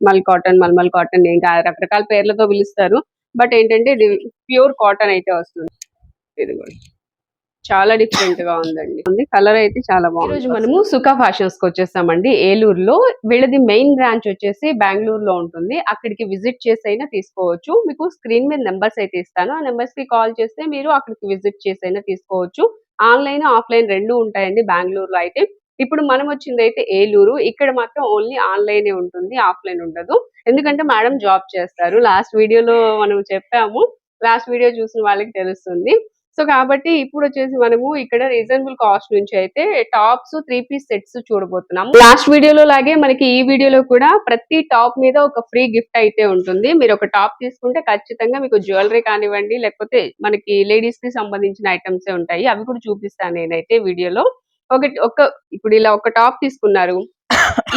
మల్ cotton mulmul cotton ఇంకా రకరకాల పేర్లతో పిలుస్తారు. బట్ ఏంటంటే ఇది ప్యూర్ కాటన్ అయితే వస్తుంది. ఇది కూడా. చాలా డిఫరెంట్గా ఉందండి. ఉంది. కలర్ అయితే చాలా బాగుంది రోజు మనము సుఖా ఫ్యాషన్స్కి వచ్చేసామండి ఏలూరులో వీళ్ళది మెయిన్ బ్రాంచ్ వచ్చేసి బెంగళూరులో ఉంటుంది. అక్కడికి విజిట్ చేసి అయినా తీసుకోవచ్చు. మీకు స్క్రీన్ మీద నెంబర్స్ అయితే ఇస్తాను. ఆ నెంబర్స్కి కాల్ చేస్తే మీరు అక్కడికి విజిట్ చేసి అయినా తీసుకోవచ్చు. ఆన్లైన్ ఆఫ్లైన్ రెండు ఉంటాయండి బెంగళూరులో అయితే. ఇప్పుడు మనం వచ్చింది అయితే ఏలూరు. ఇక్కడ మాత్రం ఓన్లీ ఆన్లైన్ ఉంటుంది ఆఫ్లైన్ ఉండదు. ఎందుకంటే మేడం జాబ్ చేస్తారు. లాస్ట్ వీడియోలో మనం చెప్పాము. లాస్ట్ వీడియో చూసిన వాళ్ళకి తెలుస్తుంది. సో కాబట్టి ఇప్పుడు వచ్చేసి మనము ఇక్కడ రీజనబుల్ కాస్ట్ నుంచి అయితే టాప్స్ త్రీ పీస్ సెట్స్ చూడబోతున్నాము. లాస్ట్ వీడియోలో లాగే మనకి ఈ వీడియోలో కూడా ప్రతి టాప్ మీద ఒక ఫ్రీ గిఫ్ట్ అయితే ఉంటుంది. మీరు ఒక టాప్ తీసుకుంటే ఖచ్చితంగా మీకు జ్యువెలరీ కానివ్వండి లేకపోతే మనకి లేడీస్కి సంబంధించిన ఐటమ్స్ ఉంటాయి అవి కూడా చూపిస్తాను నేనైతే వీడియోలో. ఒక ఒక ఇప్పుడు ఇలా ఒక టాప్ తీసుకున్నారు.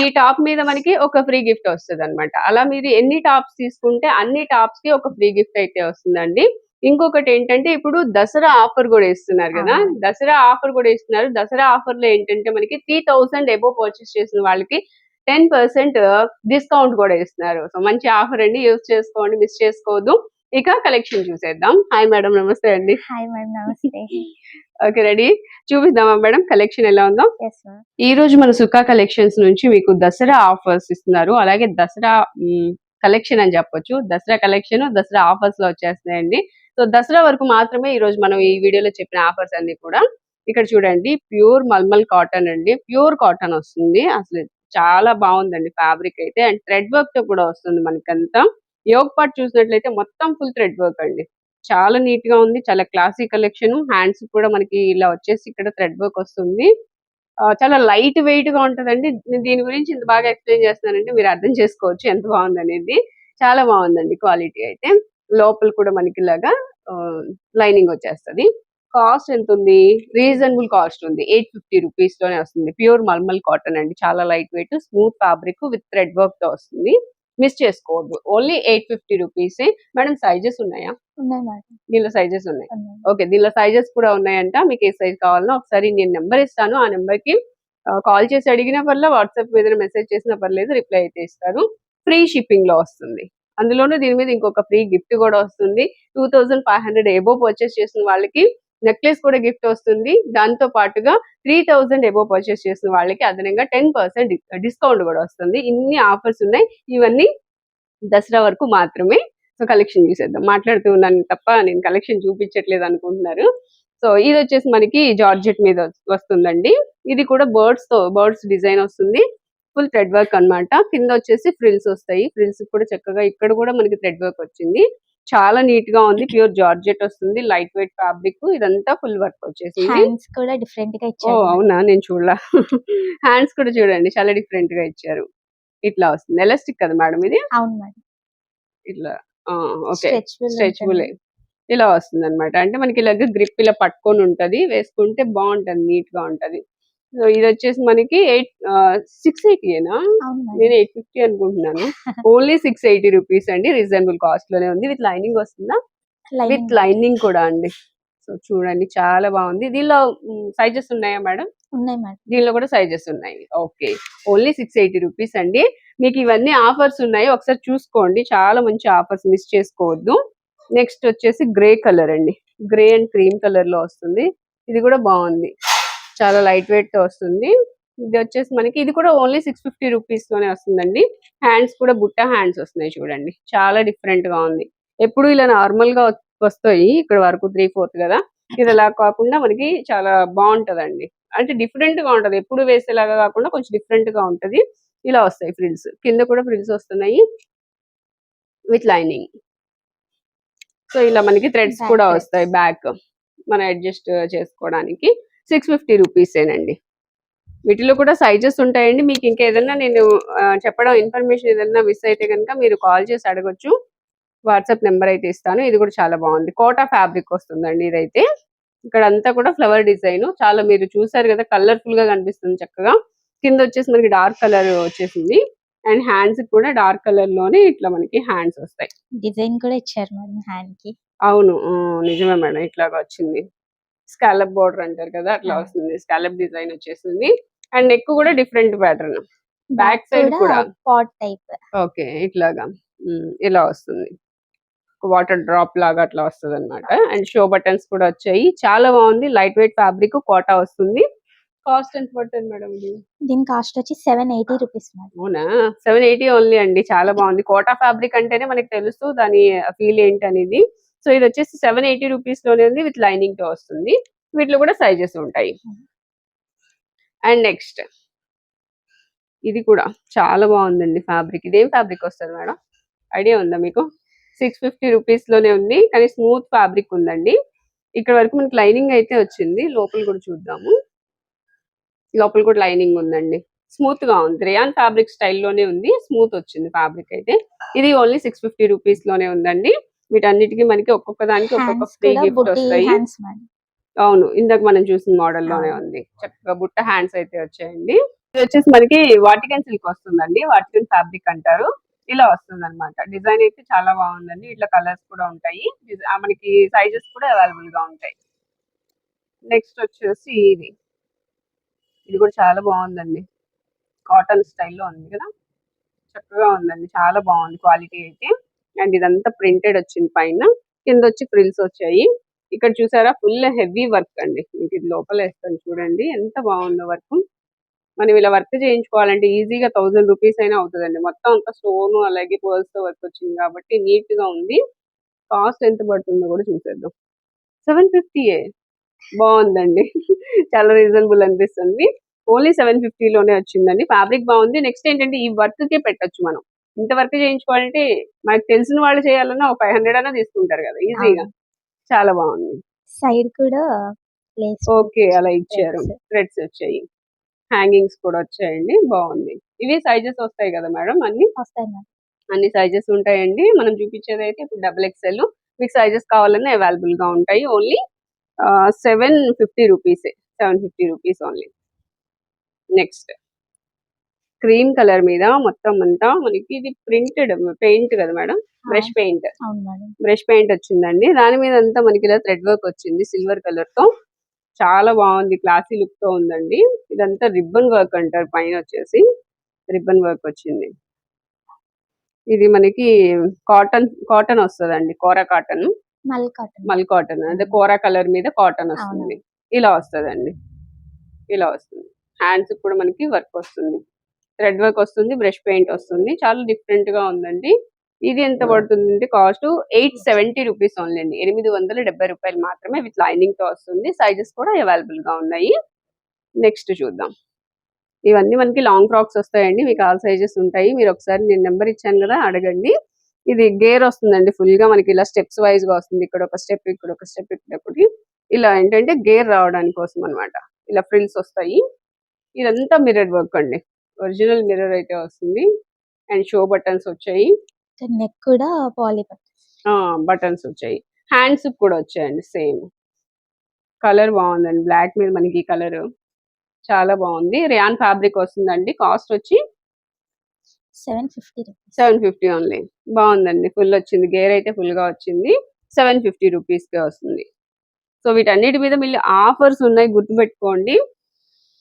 ఈ టాప్ మీద మనకి ఒక ఫ్రీ గిఫ్ట్ వస్తుంది అనమాట అలా మీరు ఎన్ని టాప్స్ తీసుకుంటే అన్ని టాప్స్కి ఒక ఫ్రీ గిఫ్ట్ అయితే వస్తుందండి. ఇంకొకటి ఏంటంటే ఇప్పుడు దసరా ఆఫర్ కూడా ఇస్తున్నారు కదా. దసరా ఆఫర్ కూడా ఇస్తున్నారు. దసరా ఆఫర్లో ఏంటంటే మనకి త్రీ థౌసండ్ ఎబో పర్చేస్ చేసిన వాళ్ళకి టెన్ పర్సెంట్ డిస్కౌంట్ కూడా ఇస్తున్నారు. సో మంచి ఆఫర్ అండి. యూజ్ చేసుకోండి మిస్ చేసుకోవద్దు. ఇక కలెక్షన్ చూసేద్దాం. హాయ్ మేడం నమస్తే అండి. హాయ్ మేడం నమస్తే. ఓకే రెడీ చూపిద్దామా మేడం కలెక్షన్ ఎలా ఉందో? ఈ రోజు మన సుఖా కలెక్షన్స్ నుంచి మీకు దసరా ఆఫర్స్ ఇస్తున్నారు. అలాగే దసరా కలెక్షన్ అని చెప్పొచ్చు. దసరా కలెక్షన్ దసరా ఆఫర్స్లో వచ్చేస్తున్నాయండి. సో దసరా వరకు మాత్రమే ఈ రోజు మనం ఈ వీడియోలో చెప్పిన ఆఫర్స్ అన్ని కూడా ఇక్కడ చూడండి. ప్యూర్ మల్మల్ కాటన్ అండి. ప్యూర్ కాటన్ వస్తుంది. అసలు చాలా బాగుందండి ఫ్యాబ్రిక్ అయితే. అండ్ థ్రెడ్ వర్క్తో కూడా వస్తుంది మనకంతా. యోగ్ పార్ట్ చూసినట్లయితే మొత్తం ఫుల్ థ్రెడ్ వర్క్ అండి. చాలా నీట్గా ఉంది. చాలా క్లాసీ కలెక్షన్. హ్యాండ్స్ కూడా మనకి ఇలా వచ్చేసి ఇక్కడ థ్రెడ్ వర్క్ వస్తుంది. చాలా లైట్ వెయిట్గా ఉంటదండి దీని గురించి ఇంత బాగా ఎక్స్ప్లెయిన్ చేస్తున్నానంటే మీరు అర్థం చేసుకోవచ్చు ఎంత బాగుంది అనేది చాలా బాగుందండి క్వాలిటీ అయితే. లోపల కూడా మనకి ఇలాగా లైనింగ్ వచ్చేస్తది. కాస్ట్ ఎంత ఉంది? రీజనబుల్ కాస్ట్ ఉంది. ఎయిట్ ఫిఫ్టీ రూపీస్లోనే వస్తుంది. ప్యూర్ మల్మల్ కాటన్ అండి. చాలా light weight smooth fabric with thread వర్క్తో వస్తుంది. మిస్ చేసుకోవద్దు. Only eight fifty rupees madam sizes ఉన్నాయా? దీనిలో సైజెస్ ఉన్నాయి. ఉన్నాయి. ఓకే దీనిలో సైజెస్ కూడా ఉన్నాయంట. మీకు ఏ సైజ్ కావాలన్నా ఒకసారి నేను నెంబర్ ఇస్తాను. ఆ నెంబర్కి కాల్ చేసి అడిగిన పర్లే వాట్సాప్ మీద మెసేజ్ చేసిన పర్లేదు రిప్లై అయితే ఇస్తారు. ఫ్రీ షిప్పింగ్లో వస్తుంది. అందులోనూ దీని మీద ఇంకొక ఫ్రీ గిఫ్ట్ కూడా వస్తుంది. Two thousand five hundred above purchase చేసిన వాళ్ళకి నెక్లెస్ కూడా గిఫ్ట్ వస్తుంది. దాంతో పాటుగా త్రీ థౌజండ్ ఎబో పర్చేస్ చేసిన వాళ్ళకి అదనంగా టెన్ పర్సెంట్ డిస్కౌంట్ కూడా వస్తుంది. ఇన్ని ఆఫర్స్ ఉన్నాయి. ఇవన్నీ దసరా వరకు మాత్రమే సో కలెక్షన్ చూసేద్దాం. మాట్లాడుతూ ఉన్నాను తప్ప నేను కలెక్షన్ చూపించట్లేదు అనుకుంటున్నారు. సో ఇది వచ్చేసి మనకి జార్జెట్ మీద వస్తుందండి. ఇది కూడా బర్డ్స్తో బర్డ్స్ డిజైన్ వస్తుంది. ఫుల్ థ్రెడ్ వర్క్ అన్నమాట. కింద వచ్చేసి ఫ్రిల్స్ వస్తాయి. ఫ్రిల్స్ కూడా చక్కగా ఇక్కడ కూడా మనకి థ్రెడ్ వర్క్ వచ్చింది. చాలా నీట్గా ఉంది. ప్యూర్ జార్జెట్ వస్తుంది. Light weight fabric. ఇదంతా ఫుల్ వర్క్ వచ్చేసింది. హ్యాండ్స్ కూడా డిఫరెంట్గా ఓ ఇచ్చారు. మేడం. అవునా? నేను చూడలా. హ్యాండ్స్ కూడా చూడండి. చాలా డిఫరెంట్గా ఇచ్చారు. ఇట్లా వస్తుంది. ఎలాస్టిక్ కదా మేడం ఇది? అవును మేడం. ఇట్లా. ఓకే. Stretchable stretchable. ఇలా వస్తుంది అనమాట అంటే మనకి ఇలాగ గ్రిప్ ఇలా పట్టుకొని ఉంటది. వేసుకుంటే బాగుంటది. నీట్గా ఉంటది. సో ఇది వచ్చేసి మనకి ఎయిట్ సిక్స్ ఎయిటీనా నేను ఎయిట్ ఫిఫ్టీ అనుకుంటున్నాను. ఓన్లీ సిక్స్ ఎయిటీ రూపీస్ అండి. రీజనబుల్ కాస్ట్లోనే ఉంది. విత్ లైనింగ్ వస్తుందా? విత్ లైనింగ్ కూడా అండి. సో చూడండి చాలా బాగుంది. దీనిలో సైజెస్ ఉన్నాయా మేడం? ఉన్నాయి మేడం. దీనిలో కూడా సైజెస్ ఉన్నాయి. Okay. Only six eighty rupees అండి. మీకు ఇవన్నీ ఆఫర్స్ ఉన్నాయి? ఒకసారి చూసుకోండి. చాలా మంచి ఆఫర్స్ మిస్ చేసుకోవద్దు. నెక్స్ట్ వచ్చేసి గ్రే కలర్ అండి. గ్రే అండ్ క్రీమ్ కలర్లో వస్తుంది. ఇది కూడా బాగుంది. చాలా లైట్ వెయిట్తో వస్తుంది. ఇది వచ్చేసి మనకి ఇది కూడా ఓన్లీ సిక్స్ ఫిఫ్టీ రూపీస్ తోనే వస్తుందండి. హ్యాండ్స్ కూడా బుట్ట హ్యాండ్స్ వస్తున్నాయి చూడండి. చాలా డిఫరెంట్గా ఉంది. ఎప్పుడు ఇలా నార్మల్గా వస్తాయి ఇక్కడ వరకు త్రీ ఫోర్త్ కదా. ఇది అలా కాకుండా మనకి చాలా బాగుంటదండి. అంటే డిఫరెంట్గా ఉంటది. ఎప్పుడు వేసేలాగా కాకుండా కొంచెం డిఫరెంట్గా ఉంటది. ఇలా వస్తాయి ఫ్రిల్స్ కింద కూడా ఫ్రిల్స్ వస్తున్నాయి విత్ లైనింగ్ సో ఇలా మనకి థ్రెడ్స్ కూడా. వస్తాయి బ్యాక్ మనం అడ్జస్ట్ చేసుకోవడానికి. సిక్స్ ఫిఫ్టీ రూపీసేనండి. వీటిలో కూడా సైజెస్ ఉంటాయండి. మీకు ఇంకా ఏదైనా నేను చెప్పడం ఇన్ఫర్మేషన్ ఏదైనా మిస్ అయితే కనుక మీరు కాల్ చేసి అడగొచ్చు. వాట్సాప్ నెంబర్ అయితే ఇస్తాను. ఇది కూడా చాలా బాగుంది. కోటా ఫ్యాబ్రిక్ వస్తుందండి ఇదైతే. ఇక్కడ అంతా కూడా ఫ్లవర్ డిజైన్. చాలా మీరు చూసారు కదా కలర్ఫుల్గా కనిపిస్తుంది చక్కగా. కింద వచ్చేసి మనకి డార్క్ కలర్ వచ్చేసింది. అండ్ హ్యాండ్స్ కూడా డార్క్ కలర్లోనే ఇట్లా మనకి హ్యాండ్స్ వస్తాయి. డిజైన్ కూడా ఇచ్చారు మేడం హ్యాండ్కి అవును నిజమే మేడం. ఇట్లాగా వచ్చింది. స్కాలప్ బోర్డర్ అంటారు కదా అట్లా. వస్తుంది. స్కాలప్ డిజైన్ వచ్చేసింది. అండ్ నెక్ కూడా డిఫరెంట్ ప్యాటర్న్. బ్యాక్ సైడ్ కూడా పాట్ టైప్ ఓకే ఇట్లాగా. ఇలా వస్తుంది. వాటర్ డ్రాప్ లాగా అట్లా వస్తుంది అనమాట అండ్ షో బటన్స్ కూడా వచ్చాయి. చాలా బాగుంది. లైట్ వెయిట్ ఫ్యాబ్రిక్ కోటా వస్తుంది. కాస్ట్ ఎంత పడుతుంది మేడం ఇది? దీని కాస్ట్ వచ్చి సెవెన్ ఎయిటీ రూపీస్ మేడం. అవునా? సెవెన్ ఎయిటీ ఓన్లీ అండి. చాలా బాగుంది. కోటా ఫ్యాబ్రిక్ అంటేనే మనకి తెలుసు దాని ఫీల్ ఏంటి అనేది సో ఇది వచ్చేసి సెవెన్ ఎయిటీ రూపీస్లోనే ఉంది విత్ లైనింగ్తో వస్తుంది. వీటిలో కూడా సైజెస్ ఉంటాయి. And next. ఇది కూడా చాలా బాగుందండి ఫ్యాబ్రిక్. ఇదేం ఫ్యాబ్రిక్ వస్తుంది మేడం? ఐడియా ఉందా మీకు? సిక్స్ ఫిఫ్టీ రూపీస్లోనే ఉంది. కానీ స్మూత్ ఫ్యాబ్రిక్ ఉందండి. ఇక్కడ వరకు మనకి లైనింగ్ అయితే వచ్చింది. లోపల కూడా చూద్దాము. లోపల కూడా లైనింగ్ ఉందండి. స్మూత్గా ఉంది. రేయాన్ ఫ్యాబ్రిక్ స్టైల్లోనే ఉంది. స్మూత్ వచ్చింది ఫ్యాబ్రిక్ అయితే. ఇది ఓన్లీ సిక్స్ ఫిఫ్టీ రూపీస్లోనే ఉందండి. వీటన్నిటికీ మనకి ఒక్కొక్క దానికి ఒక్కొక్క ఫ్రీ గిఫ్ట్ వస్తాయి. అవును ఇందాక మనం చూసిన మోడల్లోనే. ఉంది. చక్కగా బుట్ట హ్యాండ్స్ అయితే వచ్చాయండి. ఇది వచ్చేసి మనకి వాటికన్ సిల్క్ వస్తుందండి. వాటికన్ ఫ్యాబ్రిక్ అంటారు. ఇలా వస్తుంది అనమాట డిజైన్ అయితే చాలా బాగుందండి. ఇట్లా కలర్స్ కూడా ఉంటాయి. మనకి సైజెస్ కూడా అవైలబుల్గా ఉంటాయి. నెక్స్ట్ వచ్చేసి ఇది. ఇది కూడా చాలా బాగుందండి. కాటన్ స్టైల్లో ఉంది కదా. చక్కగా ఉందండి. చాలా బాగుంది. క్వాలిటీ అయితే. అండ్ ఇదంతా ప్రింటెడ్ వచ్చింది పైన. కింద వచ్చి ఫ్రిల్స్ వచ్చాయి. ఇక్కడ చూసారా? ఫుల్ హెవీ వర్క్ అండి. మీకు ఇది లోపల వేస్తాను చూడండి. ఎంత బాగుందో వర్క్. మనం ఇలా వర్క్ చేయించుకోవాలంటే ఈజీగా థౌజండ్ రూపీస్ అయినా అవుతుందండి. మొత్తం అంతా స్టోన్ అలాగే పర్ల్స్తో వర్క్ వచ్చింది కాబట్టి నీట్గా ఉంది. కాస్ట్ ఎంత పడుతుందో కూడా చూసేద్దాం. సెవెన్ ఫిఫ్టీయే బాగుందండి. చాలా రీజనబుల్ అనిపిస్తుంది. ఓన్లీ సెవెన్లోనే వచ్చిందండి. ఫ్యాబ్రిక్ బాగుంది. నెక్స్ట్ ఏంటంటే ఈ వర్క్ కే పెట్టొచ్చు మనం. ఇంత వర్క్ చేయించుకోవాలంటే మనకు తెలిసిన వాళ్ళు చేయాలన్నా ఒక ఫైవ్ హండ్రెడ్ అయినా తీసుకుంటారు కదా ఈజీగా. చాలా బాగుంది. సైడ్ కూడా ఓకే అలా ఇచ్చారు. థ్రెడ్స్ వచ్చాయి. హ్యాంగింగ్స్ కూడా వచ్చాయండి బాగుంది. ఇవి సైజెస్ వస్తాయి కదా మేడం అన్ని? వస్తాయి అన్ని సైజెస్ ఉంటాయండి. మనం చూపించేది అయితే ఇప్పుడు డబుల్ ఎక్స్ఎల్. మీకు సైజెస్ కావాలన్నా అవైలబుల్గా ఉంటాయి. Only seven fifty rupees. Seven fifty rupees only. Next. Cream colour మీద మొత్తం అంతా మనకి ఇది ప్రింటెడ్ పెయింట్ కదా madam? Brush paint. Brush paint వచ్చిందండి. దాని మీద అంతా మనకి ఇలా థ్రెడ్ వర్క్ వచ్చింది సిల్వర్ కలర్తో. చాలా బాగుంది. క్లాసీ లుక్తో ఉందండి. ఇదంతా రిబ్బన్ వర్క్ అంటారు పైన వచ్చేసి. రిబ్బన్ వర్క్ వచ్చింది. ఇది మనకి కాటన్ కాటన్ వస్తుందండి. Kora cotton. Mul cotton. Mul cotton. అదే కోరా కలర్ మీద కాటన్ వస్తుంది. ఇలా వస్తుందండి. ఇలా వస్తుంది. హ్యాండ్స్ కూడా మనకి వర్క్ వస్తుంది. థ్రెడ్ వర్క్ వస్తుంది బ్రష్ పెయింట్ వస్తుంది. చాలా డిఫరెంట్గా ఉందండి. ఇది ఎంత పడుతుంది అంటే cost eight seventy rupees only. అండి ఎనిమిది వందల డెబ్బై రూపాయలు మాత్రమే విత్ లైనింగ్తో వస్తుంది. సైజెస్ కూడా అవైలబుల్గా ఉన్నాయి. నెక్స్ట్ చూద్దాం. ఇవన్నీ మనకి లాంగ్ ఫ్రాక్స్ వస్తాయండి. మీకు ఆల్ సైజెస్ ఉంటాయి. మీరు ఒకసారి నేను నెంబర్ ఇచ్చాను కదా అడగండి. ఇది గేర్ వస్తుందండి ఫుల్గా. మనకి ఇలా స్టెప్స్ వైజ్గా వస్తుంది. ఇక్కడ ఒక స్టెప్ ఇక్కడ ఒక స్టెప్ ఇక్కడ ఒకటి. ఇలా ఏంటంటే గేర్ రావడానికి కోసం అన్నమాట. ఇలా ఫ్రిల్స్ వస్తాయి. ఇదంతా మిర్రర్ వర్క్ అండి. ఒరిజినల్ మిర్రర్ అయితే వస్తుంది. అండ్ షో బటన్స్ వచ్చాయి. నెక్ కూడా పాలీ బటన్స్ వచ్చాయి. హ్యాండ్స్ కూడా వచ్చాయండి సేమ్. కలర్ బాగుందండి బ్లాక్ మీద మనకి ఈ కలర్. చాలా బాగుంది. రియాన్ ఫ్యాబ్రిక్ వస్తుందండి కాస్ట్ వచ్చి seven fifty seven fifty only. బాగుందండి ఫుల్ వచ్చింది గేర్ అయితే full గా వచ్చింది. సెవెన్ ఫిఫ్టీ కే వస్తుంది. సో వీటన్నిటి మీద మళ్ళీ ఆఫర్స్ ఉన్నాయి గుర్తుపెట్టుకోండి.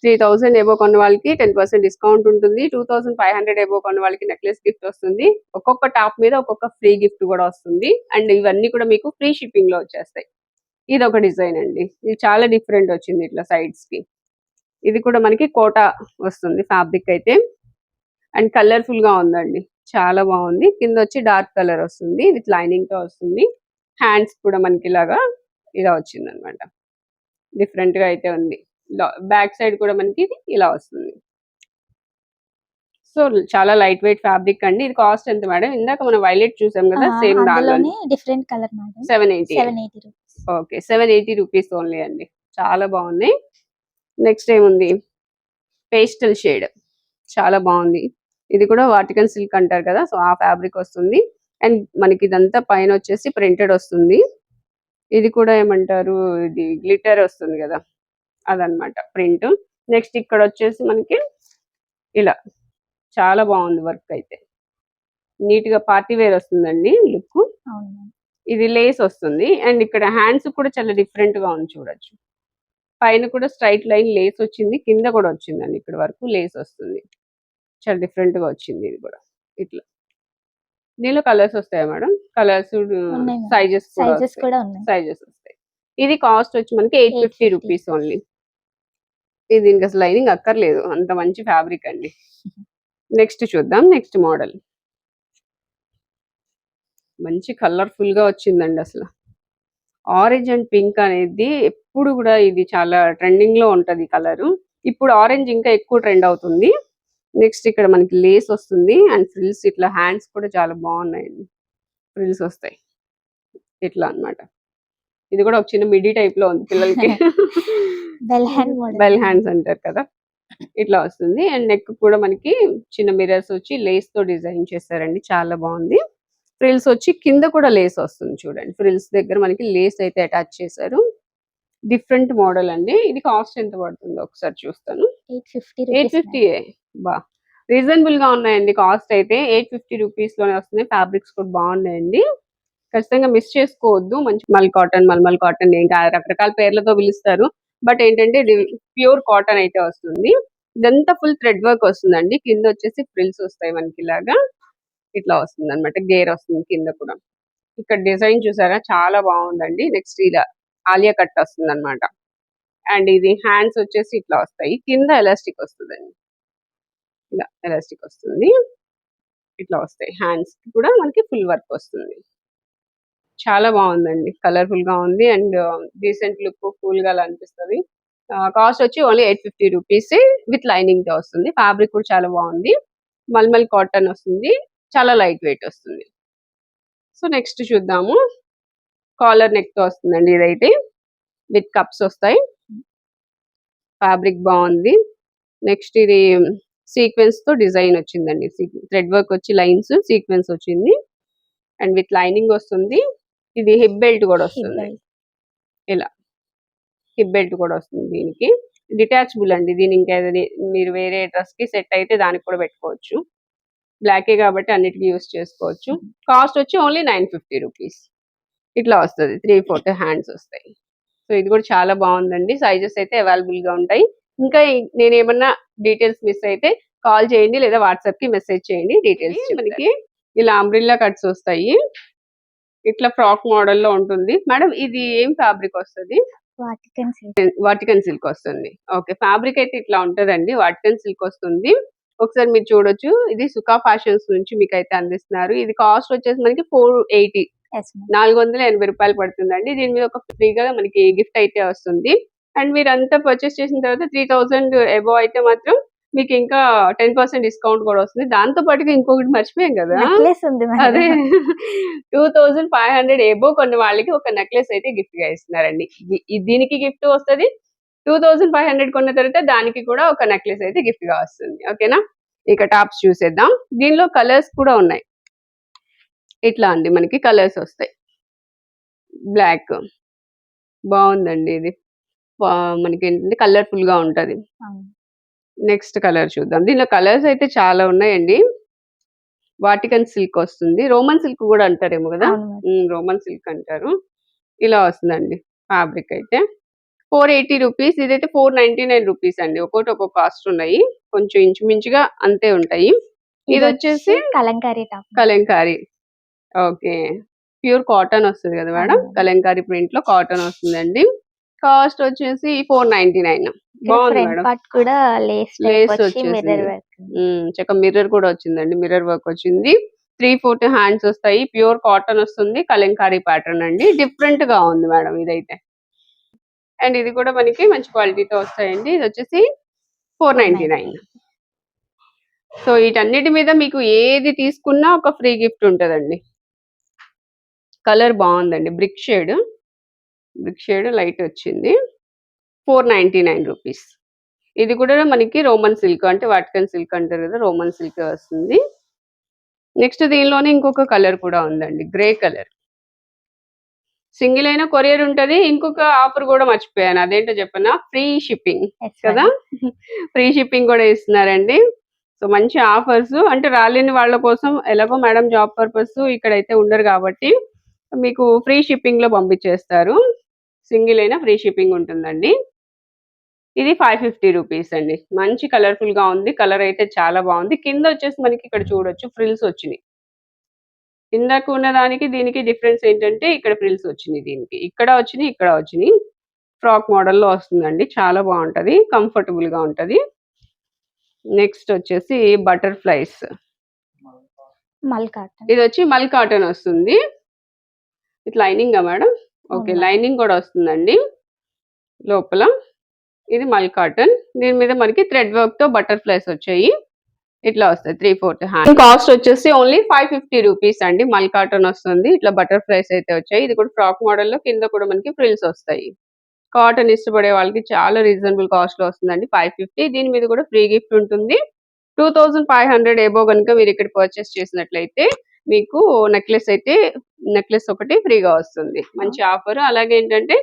త్రీ థౌసండ్ ఏబో కొన్న వాళ్ళకి టెన్ పర్సెంట్ డిస్కౌంట్ ఉంటుంది. Two thousand five hundred above కొన్న వాళ్ళకి నెక్లెస్ గిఫ్ట్ వస్తుంది. ఒక్కొక్క టాప్ మీద ఒక్కొక్క ఫ్రీ గిఫ్ట్ కూడా వస్తుంది. అండ్ ఇవన్నీ కూడా మీకు ఫ్రీ షిప్పింగ్లో వచ్చేస్తాయి. ఇది ఒక డిజైన్ అండి. ఇది చాలా డిఫరెంట్ వచ్చింది ఇట్లా సైడ్స్కి. ఇది కూడా మనకి కోటా వస్తుంది ఫ్యాబ్రిక్ అయితే. అండ్ కలర్ఫుల్గా ఉందండి. చాలా బాగుంది. కింద వచ్చి డార్క్ కలర్ వస్తుంది విత్ లైనింగ్తో వస్తుంది. హ్యాండ్స్ కూడా మనకి ఇలాగా ఇలా వచ్చింది అనమాట డిఫరెంట్గా అయితే ఉంది. బ్యాక్ సైడ్ కూడా మనకి ఇది ఇలా వస్తుంది. సో చాలా లైట్ వెయిట్ ఫ్యాబ్రిక్ అండి. ఇది కాస్ట్ ఎంత మేడం? ఇందాక మనం వైలెట్ చూసాం కదా same different colour madam. Seven eighty. Okay seven eighty rupees only అండి. చాలా బాగున్నాయి. నెక్స్ట్ ఏముంది? Pastel shade. చాలా బాగుంది. ఇది కూడా వాటికన్ సిల్క్ అంటారు కదా సో ఆ ఫ్యాబ్రిక్ వస్తుంది. అండ్ మనకి ఇదంతా పైన వచ్చేసి ప్రింటెడ్ వస్తుంది. ఇది కూడా ఏమంటారు? ఇది గ్లిటర్ వస్తుంది కదా. అదనమాట ప్రింట్. నెక్స్ట్ ఇక్కడ వచ్చేసి మనకి ఇలా. చాలా బాగుంది వర్క్ అయితే. నీట్గా పార్టీ వేర్ వస్తుందండి లుక్. ఇది లేస్ వస్తుంది. అండ్ ఇక్కడ హ్యాండ్స్ కూడా చాలా డిఫరెంట్గా ఉంది చూడొచ్చు. పైన కూడా స్ట్రైట్ లైన్ లేస్ వచ్చింది. కింద కూడా వచ్చిందండి ఇక్కడ వరకు లేస్ వస్తుంది. చాలా డిఫరెంట్గా వచ్చింది ఇది కూడా. ఇట్లా. దీనిలో కలర్స్ వస్తాయా మేడం? కలర్స్. సైజెస్ సైజెస్ కూడా సైజెస్ వస్తాయి. ఇది కాస్ట్ వచ్చి మనకి ఎయిట్ ఫిఫ్టీ 850. Rupees only. ఇది దీనికి అసలు లైనింగ్ అక్కర్లేదు. అంత మంచి ఫ్యాబ్రిక్ అండి. నెక్స్ట్ చూద్దాం. నెక్స్ట్ మోడల్ మంచి కలర్ఫుల్గా వచ్చిందండి అసలు. ఆరెంజ్ అండ్ పింక్ అనేది ఎప్పుడు కూడా ఇది చాలా ట్రెండింగ్లో ఉంటది కలర్ ఇప్పుడు ఆరెంజ్ ఇంకా ఎక్కువ ట్రెండ్ అవుతుంది. నెక్స్ట్ ఇక్కడ మనకి లేస్ వస్తుంది అండ్ ఫ్రిల్స్ ఇట్లా హ్యాండ్స్ కూడా చాలా బాగున్నాయండి. ఫ్రిల్స్ వస్తాయి. ఇట్లా అన్నమాట. ఇది కూడా ఒక చిన్న మిడి టైప్లో ఉంది పిల్లలకి. బెల్ హ్యాండ్ బెల్ హ్యాండ్స్ అంటారు కదా. ఇట్లా వస్తుంది. అండ్ నెక్ కూడా మనకి చిన్న మిరర్స్ వచ్చి లేస్తో డిజైన్ చేశారండి. చాలా బాగుంది. ఫ్రిల్స్ వచ్చి కింద కూడా లేస్ వస్తుంది చూడండి. ఫ్రిల్స్ దగ్గర మనకి లేస్ అయితే అటాచ్ చేశారు. డిఫరెంట్ మోడల్ అండి. ఇది కాస్ట్ ఎంత పడుతుందో ఒకసారి చూస్తాను. ఎయిట్ ఫిఫ్టీ బా. రీజనబుల్గా ఉన్నాయండి. కాస్ట్ అయితే ఎయిట్ ఫిఫ్టీ రూపీస్లోనే వస్తున్నాయి. ఫ్యాబ్రిక్స్ కూడా బాగున్నాయండి. ఖచ్చితంగా మిస్ చేసుకోవద్దు. మంచి మల్ కాటన్ మల్మల్ కాటన్ ఇంకా రకరకాల పేర్లతో పిలుస్తారు. బట్ ఏంటంటే ఇది ప్యూర్ కాటన్ అయితే వస్తుంది. ఇదంతా ఫుల్ థ్రెడ్ వర్క్ వస్తుందండి. కింద వచ్చేసి ఫ్రిల్స్ వస్తాయి మనకి ఇలాగా. ఇట్లా వస్తుంది అనమాట గేర్ వస్తుంది కింద కూడా. ఇక్కడ డిజైన్ చూసారా? చాలా బాగుందండి. నెక్స్ట్ ఇలా ఆలియా కట్ వస్తుంది అనమాట అండ్ ఇది హ్యాండ్స్ వచ్చేసి ఇట్లా వస్తాయి. కింద ఎలాస్టిక్ వస్తుందండి. ఇలా ఎలాస్టిక్ వస్తుంది. ఇట్లా వస్తాయి. హ్యాండ్స్ కూడా మనకి ఫుల్ వర్క్ వస్తుంది. చాలా బాగుందండి. కలర్ఫుల్గా ఉంది. అండ్ డీసెంట్ లుక్ కూల్గా అనిపిస్తుంది కాస్ట్ వచ్చి only eight fifty rupees with లైనింగ్తో వస్తుంది. ఫ్యాబ్రిక్ కూడా చాలా బాగుంది. మల్మల్ కాటన్ వస్తుంది. చాలా లైట్ వెయిట్ వస్తుంది. సో నెక్స్ట్ చూద్దాము. కాలర్ నెక్తో వస్తుందండి ఇదైతే. విత్ కప్స్ వస్తాయి. ఫ్యాబ్రిక్ బాగుంది. నెక్స్ట్ ఇది సీక్వెన్స్తో డిజైన్ వచ్చిందండి. థ్రెడ్ వర్క్ వచ్చి లైన్స్ సీక్వెన్స్ వచ్చింది. అండ్ విత్ లైనింగ్ వస్తుంది. ఇది హిప్ బెల్ట్ కూడా వస్తుంది. హిప్ బెల్ట్ కూడా వస్తుంది దీనికి. డిటాచబుల్ అండి. దీని ఇంకా మీరు వేరే డ్రెస్కి సెట్ అయితే దానికి కూడా పెట్టుకోవచ్చు. బ్లాకే కాబట్టి అన్నిటికీ యూస్ చేసుకోవచ్చు. కాస్ట్ వచ్చి ఓన్లీ నైన్ ఫిఫ్టీ రూపీస్ ఇట్లా వస్తుంది. త్రీ ఫోర్త్ హ్యాండ్స్ వస్తాయి. సో ఇది కూడా చాలా బాగుందండి. సైజెస్ అయితే అవైలబుల్గా ఉంటాయి. ఇంకా నేను ఏమన్నా డీటెయిల్స్ మిస్ అయితే కాల్ చేయండి లేదా వాట్సాప్కి మెసేజ్ చేయండి. డీటెయిల్స్ మనకి ఇలా అంబ్రిల్లా కట్స్ వస్తాయి. ఇట్లా ఫ్రాక్ మోడల్లో ఉంటుంది. మేడం ఇది ఏం ఫ్యాబ్రిక్ వస్తుంది? వాటికన్ వాటికన్ సిల్క్ వస్తుంది. ఓకే ఫ్యాబ్రిక్ అయితే ఇట్లా ఉంటదండి. వాటికన్ సిల్క్ వస్తుంది. ఒకసారి మీరు చూడొచ్చు. ఇది సుఖా ఫ్యాషన్స్ నుంచి మీకు అయితే అందిస్తున్నారు. ఇది కాస్ట్ వచ్చేసి మనకి ఫోర్ ఎయిటీ. నాలుగు వందల ఎనభై రూపాయలు పడుతుందండి. దీని మీద ఒక ఫ్రీగా మనకి గిఫ్ట్ అయితే వస్తుంది. అండ్ మీరు అంతా పర్చేస్ చేసిన తర్వాత త్రీ థౌసండ్ అబోవ్ అయితే మాత్రం మీకు ఇంకా టెన్ పర్సెంట్ డిస్కౌంట్ కూడా వస్తుంది. దాంతో పాటుగా ఇంకొకటి మర్చిపోయాం కదా. అదే. Two thousand five hundred above కొన్ని వాళ్ళకి ఒక నెక్లెస్ అయితే గిఫ్ట్గా ఇస్తున్నారండి దీనికి గిఫ్ట్ వస్తుంది. టూ థౌజండ్ ఫైవ్ హండ్రెడ్ కొన్న తర్వాత దానికి కూడా ఒక నెక్లెస్ అయితే గిఫ్ట్గా వస్తుంది. ఓకేనా? ఇక టాప్స్ చూసేద్దాం. దీనిలో కలర్స్ కూడా ఉన్నాయి. ఇట్లా అండి మనకి కలర్స్ వస్తాయి. బ్లాక్. బాగుందండి ఇది. మనకి ఏంటంటే కలర్ఫుల్గా ఉంటది. నెక్స్ట్ కలర్ చూద్దాం. దీనిలో కలర్స్ అయితే చాలా ఉన్నాయండి. వాటికన్ సిల్క్ వస్తుంది. రోమన్ సిల్క్ కూడా అంటారేమో కదా. రోమన్ సిల్క్ అంటారు. ఇలా వస్తుందండి ఫ్యాబ్రిక్ అయితే. Four eighty rupees. ఇదైతే ఫోర్ నైన్టీ నైన్ రూపీస్ అండి. ఒక్కొక్కటి ఒక్కొక్క కాస్ట్ ఉన్నాయి. కొంచెం ఇంచుమించుగా అంతే ఉంటాయి. ఇది వచ్చేసి kalamkari kalamkari. Okay. Pure cotton వస్తుంది కదా మేడం. కలంకారీ ప్రింట్లో కాటన్ వస్తుందండి. కాస్ట్ వచ్చేసి four ninety nine. Front part కూడా లేస్ చక్క మిర్రర్ కూడా వచ్చిందండి. మిర్రర్ వర్క్ వచ్చింది. త్రీ ఫోర్త్ హ్యాండ్స్ వస్తాయి. ప్యూర్ కాటన్ వస్తుంది. కలంకారీ ప్యాటర్న్ అండి. డిఫరెంట్గా ఉంది మేడం ఇదైతే. అండ్ ఇది కూడా మనకి మంచి క్వాలిటీతో వస్తాయండి. ఇది వచ్చేసి ఫోర్ నైన్టీ నైన్ సో వీటన్నిటి మీద మీకు ఏది తీసుకున్నా ఒక ఫ్రీ గిఫ్ట్ ఉంటుందండి. కలర్ బాగుందండి. Brick shade brick shade light వచ్చింది. Four ninety nine rupees. ఇది కూడా మనకి రోమన్ సిల్క్ అంటే వాటికన్ సిల్క్ అంటారు కదా రోమన్ సిల్క్ వస్తుంది. నెక్స్ట్ దీనిలోనే ఇంకొక కలర్ కూడా ఉందండి గ్రే కలర్. సింగిల్ అయినా కొరియర్ ఉంటది ఇంకొక ఆఫర్ కూడా మర్చిపోయాను. అదేంటో చెప్పనా? ఫ్రీ షిప్పింగ్ కదా? ఫ్రీ షిప్పింగ్ కూడా ఇస్తున్నారండి. సో మంచి ఆఫర్స్. అంటే రాలేని వాళ్ళ కోసం ఎలాగో మేడం జాబ్ పర్పస్ ఇక్కడైతే ఉండరు కాబట్టి మీకు ఫ్రీ షిప్పింగ్లో పంపించేస్తారు. సింగిల్ అయినా ఫ్రీ షిప్పింగ్ ఉంటుందండి. ఇది ఫైవ్ ఫిఫ్టీ రూపీస్ అండి. మంచి కలర్ఫుల్గా ఉంది. కలర్ అయితే చాలా బాగుంది. కింద వచ్చేసి మనకి ఇక్కడ చూడొచ్చు ఫ్రిల్స్ వచ్చినాయి. ఇందాక ఉన్న దానికి దీనికి డిఫరెన్స్ ఏంటంటే ఇక్కడ ఫ్రిల్స్ వచ్చినాయి దీనికి. ఇక్కడ వచ్చినాయి ఇక్కడ వచ్చినాయి. ఫ్రాక్ మోడల్లో వస్తుందండి. చాలా బాగుంటది. కంఫర్టబుల్గా ఉంటది. నెక్స్ట్ వచ్చేసి బటర్ఫ్లైస్ మల్ కాటన్ ఇది వచ్చి మల్ కాటన్ వస్తుంది. ఇది లైనింగ్ మేడం? ఓకే. లైనింగ్ కూడా వస్తుందండి. లోపల. ఇది మల్ కాటన్. దీని మీద మనకి థ్రెడ్ వర్క్తో బటర్ఫ్లైస్ వచ్చాయి. ఇట్లా వస్తాయి త్రీ ఫోర్త్ హ్యాండ్ కాస్ట్ వచ్చేసి ఓన్లీ ఫైవ్ ఫిఫ్టీ రూపీస్ అండి. మల్ కాటన్ వస్తుంది. ఇట్లా బటర్ఫ్లైస్ అయితే వచ్చాయి. ఇది కూడా ఫ్రాక్ మోడల్లో కింద కూడా మనకి ఫ్రిల్స్ వస్తాయి. కాటన్ ఇష్టపడే వాళ్ళకి చాలా రీజనబుల్ కాస్ట్లో వస్తుందండి. ఫైవ్ ఫిఫ్టీ దీని మీద కూడా ఫ్రీ గిఫ్ట్ ఉంటుంది. Two thousand five hundred above కనుక మీరు ఇక్కడ పర్చేస్ చేసినట్లయితే మీకు నెక్లెస్ అయితే నెక్లెస్ ఒకటి ఫ్రీగా వస్తుంది. మంచి ఆఫర్ అలాగే ఏంటంటే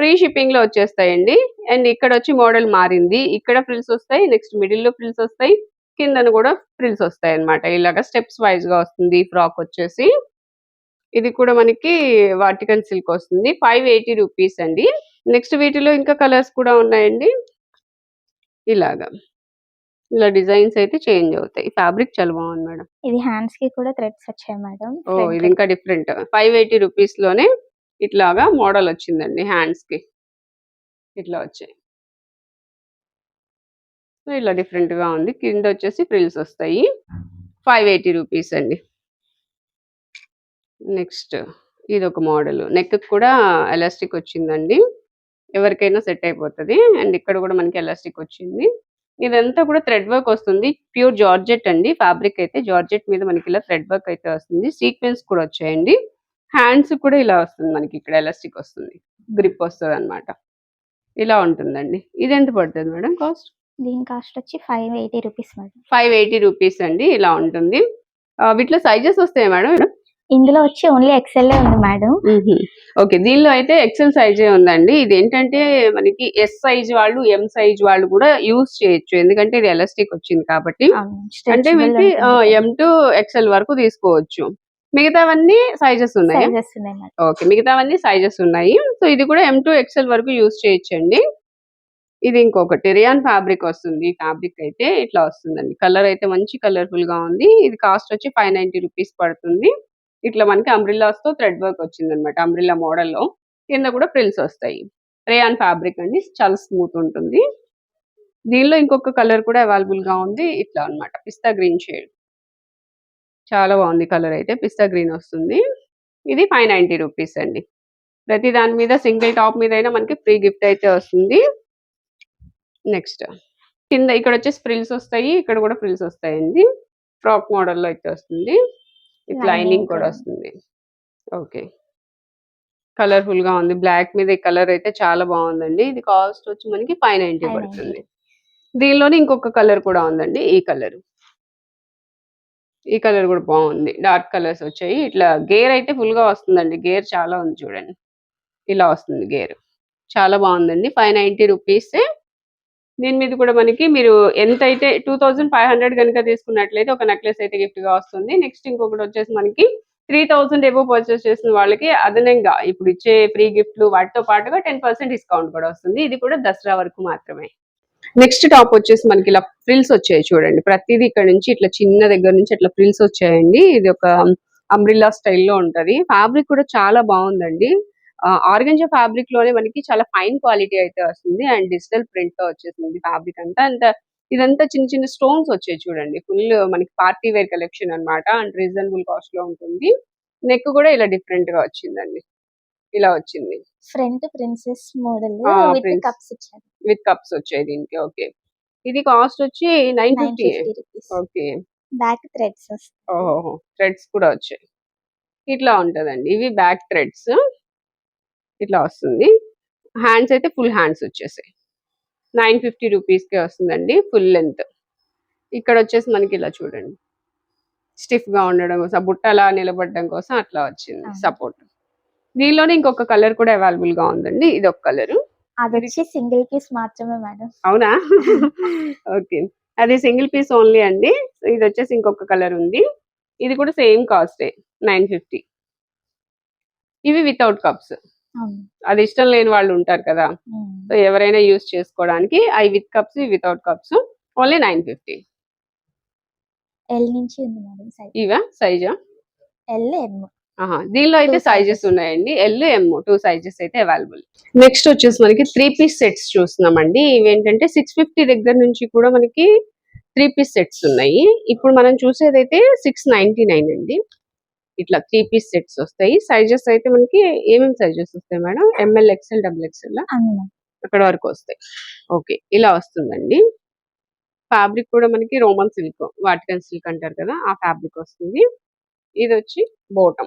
ఫ్రీ షిప్పింగ్లో వచ్చేస్తాయండి. అండ్ ఇక్కడ వచ్చి మోడల్ మారింది. ఇక్కడ ఫ్రిల్స్ వస్తాయి నెక్స్ట్ మిడిల్లో ఫ్రిల్స్ వస్తాయి కిందన కూడా ఫ్రిల్స్ వస్తాయి అన్నమాట ఇలాగా స్టెప్స్ వైజ్గా వస్తుంది ఫ్రాక్ వచ్చేసి. ఇది కూడా మనకి వాటికన్ సిల్క్ వస్తుంది. ఫైవ్ ఎయిటీ రూపీస్ అండి. నెక్స్ట్ వీటిలో ఇంకా కలర్స్ కూడా ఉన్నాయండి. ఇలాగా. ఇలా డిజైన్స్ అయితే చేంజ్ అవుతాయి. ఫ్యాబ్రిక్ చాలా బాగుంది మేడం. ఇది హ్యాండ్స్కి కూడా థ్రెడ్స్ వచ్చాయి మేడం. ఓ ఇది ఇంకా డిఫరెంట్. ఫైవ్ ఎయిటీ రూపీస్లోనే ఇట్లాగా మోడల్ వచ్చిందండి హ్యాండ్స్కి. ఇట్లా వచ్చాయి. సో ఇలా డిఫరెంట్గా ఉంది. కింద వచ్చేసి ఫ్రిల్స్ వస్తాయి. ఫైవ్ ఎయిటీ రూపీస్ అండి. నెక్స్ట్ ఇది ఒక మోడల్. నెక్ కూడా ఎలాస్టిక్ వచ్చిందండి. ఎవరికైనా సెట్ అయిపోతుంది. అండ్ ఇక్కడ కూడా మనకి ఎలాస్టిక్ వచ్చింది. ఇదంతా కూడా థ్రెడ్ వర్క్ వస్తుంది. ప్యూర్ జార్జెట్ అండి. ఫ్యాబ్రిక్ అయితే జార్జెట్ మీద మనకి ఇలా థ్రెడ్ వర్క్ అయితే వస్తుంది. సీక్వెన్స్ కూడా వచ్చాయండి. హ్యాండ్స్ కూడా ఇలా వస్తుంది మనకి ఇక్కడ ఎలాస్టిక్ వస్తుంది గ్రిప్ వస్తుంది అనమాట ఇలా ఉంటుందండి. ఇది ఎంత పడుతుంది మేడం కాస్ట్? దీని కాస్ట్ వచ్చి five eighty rupees madam. Five eighty rupees అండి ఇలా ఉంటుంది. వీటిలో సైజెస్ వస్తాయి మేడం? ఇందులో వచ్చి ఓన్లీ ఎక్సెల్ ఉంది మేడం. ఓకే దీనిలో అయితే ఎక్సెల్ సైజే ఉందండి. ఇది ఏంటంటే మనకి ఎస్ సైజ్ వాళ్ళు ఎం సైజ్ వాళ్ళు కూడా యూస్ చేయొచ్చు. ఎందుకంటే ఇది ఎలాస్టిక్ వచ్చింది కాబట్టి. అంటే వీటి ఎం టు ఎక్సెల్ వరకు తీసుకోవచ్చు. మిగతావన్నీ సైజెస్ ఉన్నాయి. ఓకే మిగతావన్నీ సైజెస్ ఉన్నాయి. సో ఇది కూడా ఎం టు ఎక్సెల్ వరకు యూస్ చేయొచ్చండి. ఇది ఇంకొకటి రియాన్ ఫ్యాబ్రిక్ వస్తుంది ఫ్యాబ్రిక్ అయితే ఇట్లా వస్తుందండి. కలర్ అయితే మంచి కలర్ఫుల్గా ఉంది. ఇది కాస్ట్ వచ్చి ఫైవ్ నైన్టీ రూపీస్ పడుతుంది. ఇట్లా మనకి అంబ్రిల్లాస్తో థ్రెడ్ వర్క్ వచ్చింది అనమాట అంబ్రిల్లా మోడల్లో కింద కూడా ఫ్రిల్స్ వస్తాయి. రేయాన్ ఫ్యాబ్రిక్ అండి చాలా స్మూత్ ఉంటుంది. దీనిలో ఇంకొక కలర్ కూడా అవైలబుల్గా ఉంది ఇట్లా అన్నమాట. పిస్తా గ్రీన్ షేడ్ చాలా బాగుంది కలర్ అయితే పిస్తా గ్రీన్ వస్తుంది. ఇది ఫైవ్ నైన్టీ రూపీస్ అండి. ప్రతి దాని మీద సింగిల్ టాప్ మీద అయినా మనకి ఫ్రీ గిఫ్ట్ అయితే వస్తుంది. నెక్స్ట్ కింద ఇక్కడ వచ్చేసి ఫ్రిల్స్ వస్తాయి ఇక్కడ కూడా ఫ్రిల్స్ వస్తాయండి. ఫ్రాక్ మోడల్లో అయితే వస్తుంది. Lining లైనింగ్ కూడా. వస్తుంది. ఓకే. కలర్ఫుల్గా ఉంది. బ్లాక్ మీద ఈ కలర్ అయితే చాలా బాగుందండి. ఇది కాస్ట్ వచ్చి మనకి ఫైవ్ నైన్టీ 590. పడుతుంది. దీనిలోనే ఇంకొక కలర్ కూడా ఉందండి. ఈ కలర్. ఈ కలర్ కూడా బాగుంది. డార్క్ కలర్స్ వచ్చాయి. ఇట్లా గేర్ అయితే ఫుల్గా వస్తుందండి. గేర్ చాలా ఉంది చూడండి. ఇలా వస్తుంది గేర్. చాలా బాగుందండి. Five ninety rupees. దీని మీద కూడా మనకి మీరు ఎంత అయితే టూ థౌజండ్ ఫైవ్ హండ్రెడ్ కనుక తీసుకున్నట్లయితే ఒక నెక్లెస్ అయితే గిఫ్ట్గా వస్తుంది. నెక్స్ట్ ఇంకొకటి వచ్చేసి మనకి త్రీ థౌసండ్ ఏవో పర్చేస్ చేసిన వాళ్ళకి అదనంగా ఇప్పుడు ఇచ్చే ఫ్రీ గిఫ్ట్లు వాటితో పాటుగా టెన్ పర్సెంట్ డిస్కౌంట్ కూడా వస్తుంది. ఇది కూడా దసరా వరకు మాత్రమే. నెక్స్ట్ టాప్ వచ్చేసి మనకి ఇలా ఫ్రిల్స్ వచ్చాయి చూడండి. ప్రతిదీ ఇక్కడ నుంచి ఇట్లా చిన్న దగ్గర నుంచి ఇట్లా ఫ్రిల్స్ వచ్చాయండి. ఇది ఒక అంబ్రిల్లా స్టైల్లో ఉంటది. ఫ్యాబ్రిక్ కూడా చాలా బాగుందండి. ఆర్గంజా ఫ్యాబ్రిక్లోనే మనకి చాలా ఫైన్ క్వాలిటీ అయితే వస్తుంది. అండ్ డిజిటల్ ప్రింట్తో వచ్చేసింది ఫ్యాబ్రిక్ అంతా. అంత ఇదంతా చిన్న చిన్న స్టోన్స్ వచ్చాయి చూడండి. ఫుల్ మనకి పార్టీ వేర్ కలెక్షన్ అన్నమాట. అండ్ రీజనబుల్ కాస్ట్లో ఉంటుంది. నెక్ కూడా ఇలా డిఫరెంట్గా వచ్చిందండి. ఇలా వచ్చింది. Front princess model with. Cups ఇచ్చారు విత్ కప్స్ వచ్చాయి దీనికి. ఓకే. ఇది కాస్ట్ వచ్చి nine fifty. Okay. Back threads ఓహో థ్రెడ్స్ కూడా వచ్చాయి. ఇట్లా ఉంటదండి. ఇవి బ్యాక్ థ్రెడ్స్. ఇట్లా వస్తుంది. హ్యాండ్స్ అయితే ఫుల్ హ్యాండ్స్ వచ్చేసాయి. నైన్ ఫిఫ్టీ రూపీస్కే వస్తుందండి ఫుల్ లెంత్. ఇక్కడ వచ్చేసి మనకి ఇలా చూడండి. స్టిఫ్గా ఉండడం కోసం బుట్ట అలా నిలబడడం కోసం అట్లా వచ్చింది. సపోర్ట్. దీనిలోనే ఇంకొక కలర్ కూడా అవైలబుల్గా ఉందండి. ఇది ఒక కలర్. అది వచ్చి సింగిల్ పీస్ మాత్రమే మేడం. అవునా? ఓకే. అది సింగిల్ పీస్ ఓన్లీ అండి. ఇది వచ్చేసి ఇంకొక కలర్ ఉంది. ఇది కూడా సేమ్ కాస్టే నైన్ ఫిఫ్టీ. ఇవి వితౌట్ కప్స్. అది ఇష్టం లేని వాళ్ళు ఉంటారు కదా. సో ఎవరైనా యూస్ చేసుకోవడానికి I with cups without cups only nine fifty. L నుంచి ఉంది మేడం సైజ్. ఇవా? సైజా? L M. దీనిలో అయితే సైజెస్. ఉన్నాయండి. ఎల్ ఎమ్ టూ సైజెస్ అయితే అవైలబుల్ నెక్స్ట్ వచ్చేసి మనకి త్రీ పీస్ సెట్స్ చూస్తున్నామండి. ఇవి ఏంటంటే సిక్స్ ఫిఫ్టీ దగ్గర నుంచి కూడా మనకి త్రీ పీస్ సెట్స్ ఉన్నాయి. ఇప్పుడు మనం చూసేదైతే సిక్స్ నైన్టీ నైన్ అండి. ఇట్లా త్రీ పీస్ సెట్స్ వస్తాయి. సైజెస్ అయితే మనకి ఏమేమి సైజెస్ వస్తాయి madam? M L XL double XL అక్కడ వరకు వస్తాయి. ఓకే ఇలా వస్తుందండి. ఫ్యాబ్రిక్ కూడా మనకి రోమన్ సిల్క్ వాటికన్ సిల్క్ అంటారు కదా ఆ ఫ్యాబ్రిక్ వస్తుంది. ఇది వచ్చి బోటం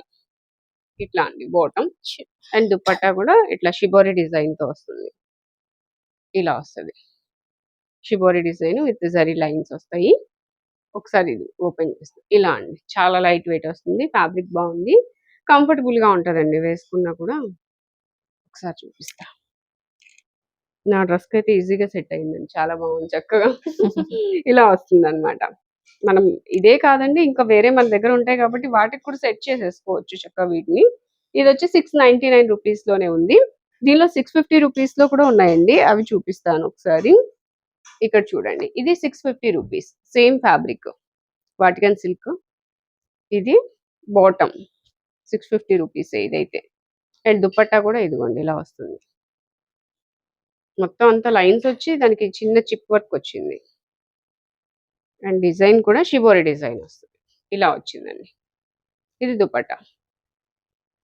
ఇట్లా అండి బోటం అండ్ దుపట్టా కూడా ఇట్లా షిబోరి డిజైన్తో వస్తుంది. ఇలా వస్తుంది. Shibori design with zari lines వస్తాయి. ఒకసారి ఇది ఓపెన్ చేస్తాం. ఇలా అండి. చాలా లైట్ వెయిట్ వస్తుంది. ఫ్యాబ్రిక్ బాగుంది. కంఫర్టబుల్గా ఉంటదండి. వేసుకున్నా కూడా ఒకసారి చూపిస్తా. నా డ్రెస్కి అయితే ఈజీగా సెట్ అయిందండి. చాలా బాగుంది. చక్కగా. ఇలా వస్తుంది అనమాట మనం ఇదే కాదండి ఇంకా వేరే మన దగ్గర ఉంటాయి కాబట్టి వాటికి కూడా సెట్ చేసేసుకోవచ్చు చక్కగా వీటిని. ఇది వచ్చి సిక్స్ నైన్టీ నైన్ రూపీస్లోనే ఉంది. దీనిలో సిక్స్ ఫిఫ్టీ రూపీస్లో కూడా ఉన్నాయండి. అవి చూపిస్తాను ఒకసారి. ఇక్కడ చూడండి. ఇది six fifty rupees same fabric Vatican silk ఇది బాటమ్ సిక్స్ ఫిఫ్టీ రూపీస్ ఇదైతే. అండ్ దుప్పట్టా కూడా ఇదిగోండి ఇలా వస్తుంది. మొత్తం అంతా లైన్స్ వచ్చి దానికి చిన్న చిప్ వర్క్ వచ్చింది. అండ్ డిజైన్ కూడా షిబోరి డిజైన్ వస్తుంది. ఇలా వచ్చిందండి. ఇది దుపట్టా.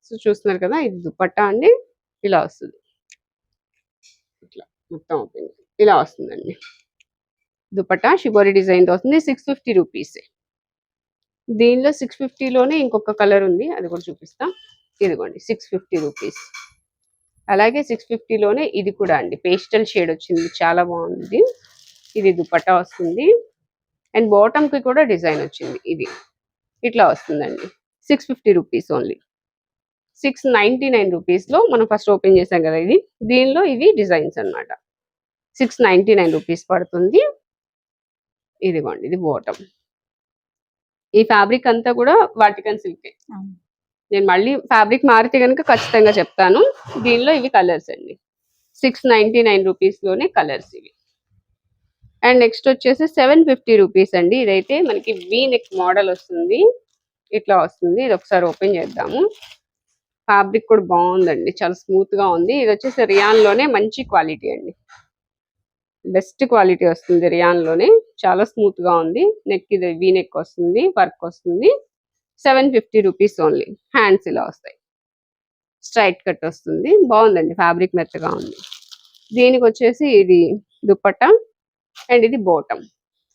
సో చూస్తున్నారు కదా ఇది దుపట్టా అండి ఇలా వస్తుంది. ఇట్లా మొత్తం ఓపెన్ ఇలా వస్తుందండి. దుపట్టా షిబోరి డిజైన్తో వస్తుంది సిక్స్ ఫిఫ్టీ రూపీస్. దీనిలో సిక్స్ ఫిఫ్టీలోనే ఇంకొక కలర్ ఉంది అది కూడా చూపిస్తా. ఇదిగోండి సిక్స్ ఫిఫ్టీ రూపీస్. అలాగే సిక్స్ ఫిఫ్టీలోనే ఇది కూడా అండి పేస్టల్ షేడ్ వచ్చింది చాలా బాగుంది. ఇది దుపట్టా వస్తుంది. అండ్ బాటమ్కి కూడా డిజైన్ వచ్చింది ఇది. ఇట్లా వస్తుందండి. Six fifty rupees only. Six ninety nine రూపీస్లో మనం ఫస్ట్ ఓపెన్ చేసాం కదా ఇది. దీనిలో ఇవి డిజైన్స్ అన్నమాట. సిక్స్ నైన్టీ నైన్ రూపీస్ పడుతుంది. ఇదిగోండి ఇది బాటమ్. ఈ ఫ్యాబ్రిక్ అంతా కూడా వాటికన్ సిల్కే. నేను మళ్ళీ ఫ్యాబ్రిక్ మారితే కనుక ఖచ్చితంగా చెప్తాను. దీనిలో ఇవి కలర్స్ అండి. సిక్స్ నైన్టీ నైన్ రూపీస్లోనే కలర్స్ ఇవి. అండ్ నెక్స్ట్ వచ్చేసి సెవెన్ ఫిఫ్టీ రూపీస్ అండి. ఇదైతే మనకి వీ నెక్ మోడల్ వస్తుంది. ఇట్లా వస్తుంది. ఇది ఒకసారి ఓపెన్ చేద్దాము. ఫ్యాబ్రిక్ కూడా బాగుందండి. చాలా స్మూత్గా ఉంది. ఇది వచ్చేసి రియాన్లోనే మంచి క్వాలిటీ అండి. బెస్ట్ క్వాలిటీ వస్తుంది రియాన్లోనే చాలా స్మూత్గా ఉంది. నెక్ ఇది వీ నెక్ వస్తుంది. వర్క్ వస్తుంది. Seven fifty rupees only hands ఇలా వస్తాయి. స్ట్రైట్ కట్ వస్తుంది. బాగుందండి. ఫ్యాబ్రిక్ మెత్తగా ఉంది. దీనికి వచ్చేసి ఇది దుపట్టా. అండ్ ఇది bottom.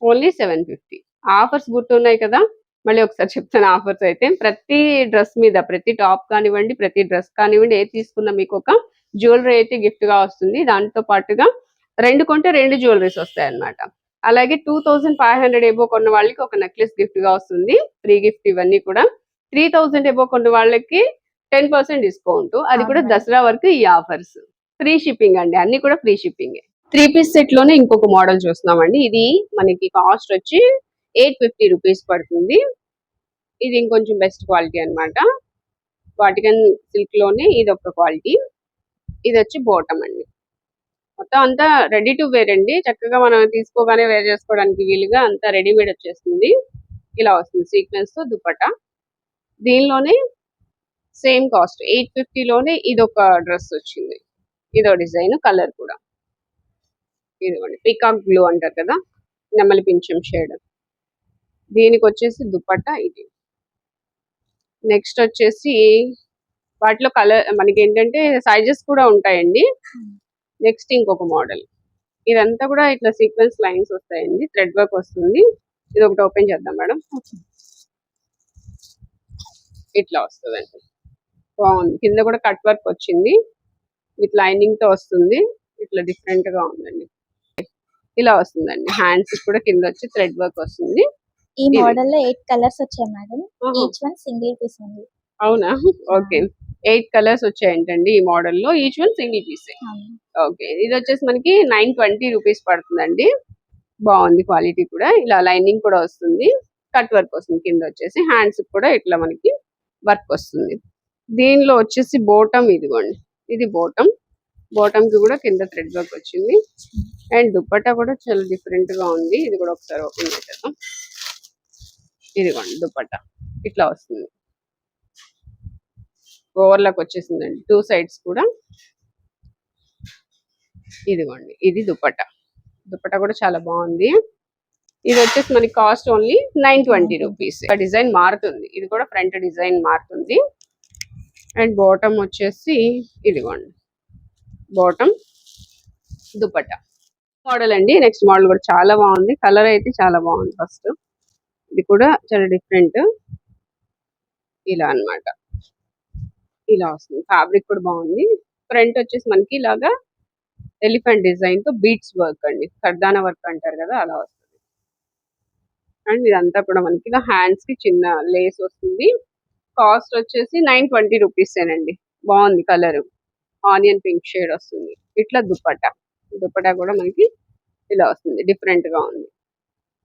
Only seven fifty. Offers గుర్తున్నాయి కదా? మళ్ళీ ఒకసారి చెప్తాను ఆఫర్స్ అయితే. ప్రతి డ్రెస్ మీద ప్రతి టాప్ కానివ్వండి ప్రతి డ్రెస్ కానివ్వండి ఏది తీసుకున్నా మీకు ఒక జ్యువెలరీ అయితే గిఫ్ట్గా వస్తుంది. దాంతో పాటుగా రెండు కొంటే రెండు జ్యువెలరీస్ వస్తాయి అన్నమాట అలాగే two thousand five hundred above కొన్న వాళ్ళకి ఒక నెక్లెస్ గిఫ్ట్గా వస్తుంది. ఫ్రీ గిఫ్ట్ ఇవన్నీ కూడా. త్రీ థౌసండ్ ఎబో కొన్న వాళ్ళకి టెన్ పర్సెంట్ డిస్కౌంట్. అది కూడా? దసరా వరకు ఈ ఆఫర్స్. ఫ్రీ షిప్పింగ్ అండి. అన్ని కూడా ఫ్రీ షిప్పింగ్. త్రీ పీస్ సెట్లోనే ఇంకొక మోడల్ చూస్తున్నామండి. ఇది మనకి కాస్ట్ వచ్చి ఎయిట్ ఫిఫ్టీ రూపీస్ పడుతుంది. ఇది ఇంకొంచెం బెస్ట్ క్వాలిటీ అన్నమాట. వాటికన్ సిల్క్లోనే ఇది ఒక క్వాలిటీ. ఇది వచ్చి బోటం అండి. మొత్తం అంతా రెడీ టు వేర్ అండి. చక్కగా మనం తీసుకోగానే వేర్ చేసుకోవడానికి వీలుగా అంతా రెడీమేడ్ వచ్చేస్తుంది. ఇలా వస్తుంది సీక్వెన్స్తో దుపట దీనిలోనే సేమ్ కాస్ట్. ఎయిట్ ఫిఫ్టీలోనే ఇది ఒక డ్రెస్ వచ్చింది. ఇదో డిజైన్ కలర్ కూడా. ఇదిగోండి పికాక్ బ్లూ అంటారు కదా నెమలి పింఛం షేడ్ దీనికి వచ్చేసి దుపట్టా ఇది. నెక్స్ట్ వచ్చేసి వాటిలో కలర్ మనకి ఏంటంటే సైజెస్ కూడా ఉంటాయండి. నెక్స్ట్ ఇంకొక మోడల్ ఇదంతా కూడా ఇట్లా సీక్వెన్స్ లైన్స్ వస్తాయండి థ్రెడ్ వర్క్ వస్తుంది. ఇది ఒకటి ఓపెన్ చేద్దాం మేడం. ఇట్లా వస్తుందండి. బాగుంది. కింద కూడా కట్ వర్క్ వచ్చింది. విత్ లైనింగ్తో వస్తుంది. ఇట్లా డిఫరెంట్గా ఉందండి. ఇలా వస్తుందండి. హ్యాండ్స్ కూడా కింద వచ్చి థ్రెడ్ వర్క్ వస్తుంది. ఈ. మోడల్లో ఎయిట్ కలర్స్ వచ్చాయి madam each one single piece ఉంది. అవునా? ఓకే ఎయిట్ కలర్స్ వచ్చాయంటండి ఈ మోడల్లో each one single piece. Okay ఇది వచ్చేసి మనకి నైన్ ట్వంటీ రూపీస్ పడుతుందండి. బాగుంది క్వాలిటీ కూడా. ఇలా లైనింగ్ కూడా వస్తుంది. కట్ వర్క్ వస్తుంది కింద వచ్చేసి. హ్యాండ్స్ కూడా ఇట్లా మనకి వర్క్ వస్తుంది. దీనిలో వచ్చేసి బోటం ఇదిగోండి. ఇది బాటమ్ బాటమ్కి కూడా కింద థ్రెడ్ వర్క్ వచ్చింది. అండ్ దుప్పట్టా కూడా చాలా డిఫరెంట్గా ఉంది. ఇది కూడా ఒకసారి ఓపెన్ చేసేద్దాం. ఇదిగోండి దుప్పట్టా. ఇట్లా వస్తుంది. ఓవర్లాక్ వచ్చేసిందండి. టూ సైడ్స్ కూడా. ఇదిగోండి ఇది దుప్పట్టా. దుప్పట్టా కూడా చాలా బాగుంది. ఇది వచ్చేసి మనకి cost only nine twenty rupees design మారుతుంది. ఇది కూడా ఫ్రంట్ డిజైన్ మారుతుంది. అండ్ బాటమ్ వచ్చేసి ఇదిగోండి. బాటమ్ దుపట్టా మోడల్ అండి. నెక్స్ట్ మోడల్ కూడా చాలా బాగుంది. కలర్ అయితే చాలా బాగుంది ఫస్ట్ ఇది కూడా చాలా డిఫరెంట్ ఇలా అన్నమాట. ఇలా వస్తుంది. ఫ్యాబ్రిక్ కూడా బాగుంది. ఫ్రంట్ వచ్చేసి మనకి ఇలాగా ఎలిఫెంట్ డిజైన్తో బీట్స్ వర్క్ అండి. సర్దాన వర్క్ అంటారు కదా అలా వస్తుంది. అండ్ ఇదంతా కూడా మనకి ఇలా హ్యాండ్స్కి చిన్న లేస్ వస్తుంది. కాస్ట్ వచ్చేసి నైన్ ట్వంటీ రూపీస్ ఏనండి. బాగుంది కలర్ ఆనియన్ పింక్ షేడ్ వస్తుంది. ఇట్లా దుప్పట్టా. దుప్పటా కూడా మనకి ఇలా వస్తుంది. డిఫరెంట్గా ఉంది.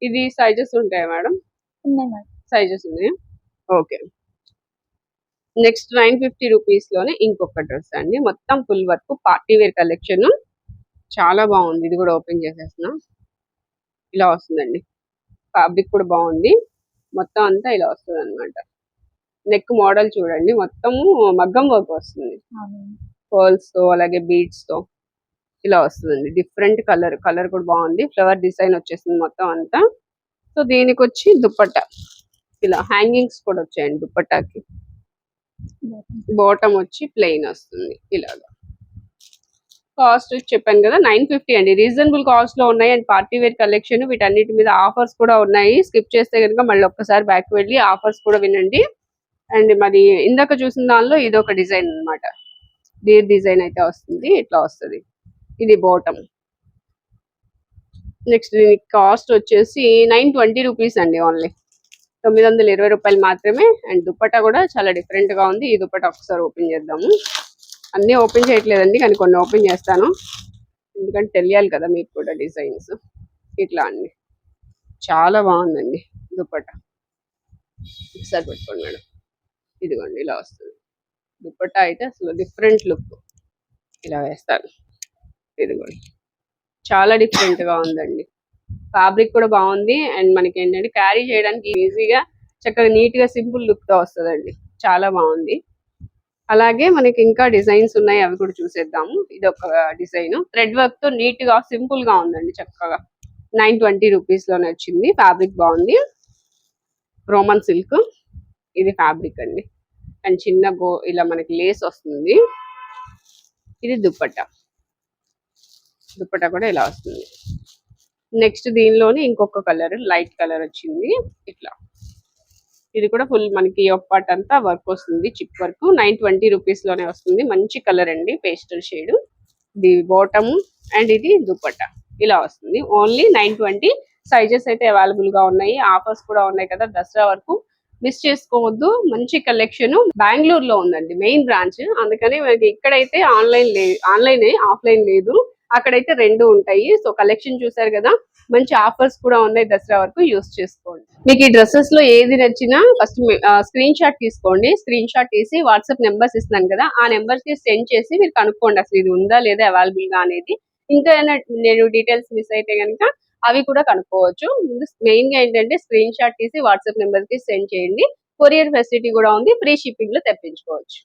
ఇది సైజెస్ ఉంటాయా మేడం? సైజెస్ ఉన్నాయా? ఓకే నెక్స్ట్ నైన్ ఫిఫ్టీ రూపీస్లోనే ఇంకొక డ్రెస్ అండి. మొత్తం full work party wear collection చాలా బాగుంది. ఇది కూడా ఓపెన్ చేసేస్తున్నా ఇలా వస్తుందండి. ఫ్యాబ్రిక్ కూడా బాగుంది. మొత్తం అంతా ఇలా వస్తుంది అనమాట నెక్ మోడల్ చూడండి. మొత్తము మగ్గం వర్క్ వస్తుంది. పర్ల్స్తో అలాగే బీడ్స్తో. ఇలా వస్తుంది డిఫరెంట్ కలర్ కలర్ కూడా బాగుంది. ఫ్లవర్ డిజైన్ వచ్చేసింది మొత్తం అంతా. సో దీనికి వచ్చి దుప్పట్ట. ఇలా హ్యాంగింగ్స్ కూడా వచ్చాయండి దుప్పట్టాకి. బాటమ్ వచ్చి ప్లెయిన్ వస్తుంది ఇలాగా. కాస్ట్ చెప్పాను కదా నైన్ ఫిఫ్టీ అండి. రీజనబుల్ కాస్ట్లో ఉన్నాయి అండ్ పార్టీ వేర్ కలెక్షన్ వీటన్నిటి మీద ఆఫర్స్ కూడా ఉన్నాయి. స్కిప్ చేస్తే కనుక మళ్ళీ ఒక్కసారి బ్యాక్ వెళ్ళి ఆఫర్స్ కూడా వినండి. అండ్ మరి ఇందాక చూసిన దానిలో ఇది ఒక డిజైన్ అన్నమాట. డీర్ డిజైన్ అయితే వస్తుంది ఇట్లా వస్తుంది. ఇది బాటమ్ నెక్స్ట్ దీనికి కాస్ట్ వచ్చేసి నైన్ ట్వంటీ రూపీస్ అండి ఓన్లీ తొమ్మిది వందల ఇరవై రూపాయలు మాత్రమే అండ్ దుప్పటా కూడా చాలా డిఫరెంట్గా ఉంది. ఈ దుప్పటా ఒకసారి ఓపెన్ చేద్దాము. అన్నీ ఓపెన్ చేయట్లేదండి కానీ కొన్ని ఓపెన్ చేస్తాను. ఎందుకంటే తెలియాలి కదా మీకు కూడా డిజైన్స్ ఇట్లా అండి. చాలా బాగుందండి దుప్పట్టా ఒకసారి పెట్టుకోండి మేడం. ఇదిగోండి ఇలా వస్తుంది. దుప్పటా అయితే అసలు డిఫరెంట్ లుక్ ఇలా వేస్తాను. ఇదిగోండి చాలా డిఫరెంట్గా ఉందండి. ఫ్యాబ్రిక్ కూడా బాగుంది. అండ్ మనకి ఏంటంటే క్యారీ చేయడానికి ఈజీగా చక్కగా నీట్గా సింపుల్ లుక్తో వస్తుందండి. చాలా బాగుంది. అలాగే మనకి ఇంకా డిజైన్స్ ఉన్నాయి. అవి కూడా చూసేద్దాము. ఇది ఒక డిజైన్ థ్రెడ్ వర్క్తో నీట్గా సింపుల్గా ఉందండి చక్కగా. నైన్ ట్వంటీ రూపీస్లోనే వచ్చింది. ఫ్యాబ్రిక్ బాగుంది. రోమన్ సిల్క్ ఇది ఫ్యాబ్రిక్ అండి. అండ్ చిన్న గో ఇలా మనకి లేస్ వస్తుంది. ఇది దుప్పట్టా. దుప్పట్టా కూడా ఇలా వస్తుంది. నెక్స్ట్ దీనిలోనే ఇంకొక కలర్ లైట్ కలర్ వచ్చింది. ఇట్లా. ఇది కూడా ఫుల్ మనకి ఒక పార్ట్ అంతా వర్క్ వస్తుంది చిప్ వర్క్ నైన్ ట్వంటీ రూపీస్లోనే వస్తుంది. మంచి కలర్ అండి పేస్టల్ షేడ్ ఇది బాటమ్ అండ్ ఇది దుప్పటా. ఇలా వస్తుంది. ఓన్లీ నైన్ ట్వంటీ సైజెస్ అయితే అవైలబుల్గా ఉన్నాయి. ఆఫర్స్ కూడా ఉన్నాయి కదా దసరా వరకు. మిస్ చేసుకోవద్దు. మంచి కలెక్షన్ బెంగళూరు లో ఉందండి మెయిన్ బ్రాంచ్ అందుకని మనకి ఇక్కడైతే ఆన్లైన్ లేదు ఆన్లైన్ ఆఫ్లైన్ లేదు. అక్కడైతే రెండు ఉంటాయి. సో కలెక్షన్ చూసారు కదా మంచి ఆఫర్స్ కూడా ఉన్నాయి దసరా వరకు యూస్ చేసుకోండి. మీకు ఈ డ్రెస్సెస్లో ఏది నచ్చినా ఫస్ట్ స్క్రీన్ షాట్ తీసుకోండి. స్క్రీన్ షాట్ తీసి వాట్సాప్ నెంబర్స్ ఇస్తున్నాను కదా ఆ నెంబర్స్కి సెండ్ చేసి మీరు కనుక్కోండి అసలు ఇది ఉందా లేదా అవైలబుల్గా అనేది. ఇంకా ఏమైనా నేను డీటెయిల్స్ మిస్ అయితే కనుక అవి కూడా కనుక్కోవచ్చు. ముందు మెయిన్గా ఏంటంటే స్క్రీన్ షాట్ తీసి వాట్సాప్ నెంబర్కి సెండ్ చేయండి. కొరియర్ ఫెసిలిటీ కూడా ఉంది. ఫ్రీ షిప్పింగ్లో తెప్పించుకోవచ్చు.